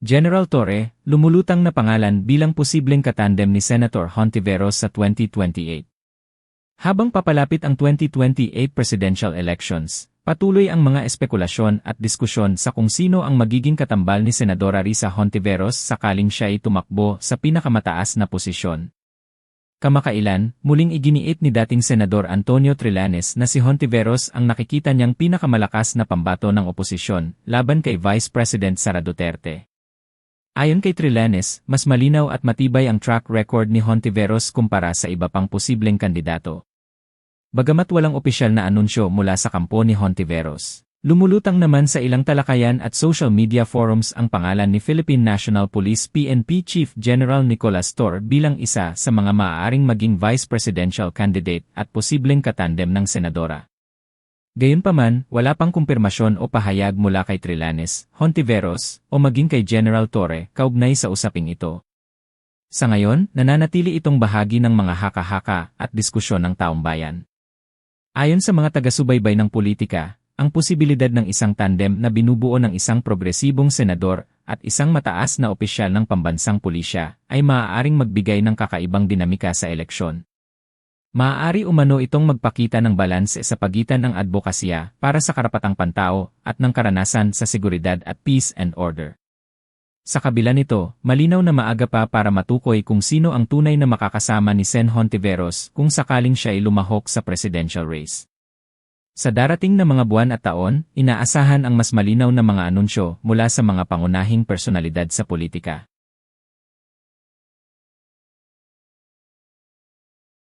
General Torre, lumulutang na pangalan bilang posibleng katandem ni Senator Hontiveros sa 2028. Habang papalapit ang 2028 presidential elections, patuloy ang mga espekulasyon at diskusyon sa kung sino ang magiging katambal ni Senadora Risa Hontiveros sakaling siya ay tumakbo sa pinakamataas na posisyon. Kamakailan, muling iginiit ni dating Senador Antonio Trillanes na si Hontiveros ang nakikita niyang pinakamalakas na pambato ng oposisyon laban kay Vice President Sara Duterte. Ayon kay Trillanes, mas malinaw at matibay ang track record ni Hontiveros kumpara sa iba pang posibleng kandidato. Bagamat walang opisyal na anunsyo mula sa kampo ni Hontiveros, lumulutang naman sa ilang talakayan at social media forums ang pangalan ni Philippine National Police PNP Chief General Nicolas Tor bilang isa sa mga maaaring maging vice presidential candidate at posibleng katandem ng senadora. Gayunpaman, wala pang kumpirmasyon o pahayag mula kay Trillanes, Hontiveros, o maging kay General Torre kaugnay sa usaping ito. Sa ngayon, nananatili itong bahagi ng mga haka-haka at diskusyon ng taong bayan. Ayon sa mga taga-subaybay ng politika, ang posibilidad ng isang tandem na binubuo ng isang progresibong senador at isang mataas na opisyal ng pambansang pulisya ay maaaring magbigay ng kakaibang dinamika sa eleksyon. Maaari umano itong magpakita ng balanse sa pagitan ng advokasya para sa karapatang pantao at ng karanasan sa seguridad at peace and order. Sa kabila nito, malinaw na maaga pa para matukoy kung sino ang tunay na makakasama ni Sen Hontiveros kung sakaling siya ay lumahok sa presidential race. Sa darating na mga buwan at taon, inaasahan ang mas malinaw na mga anunsyo mula sa mga pangunahing personalidad sa politika.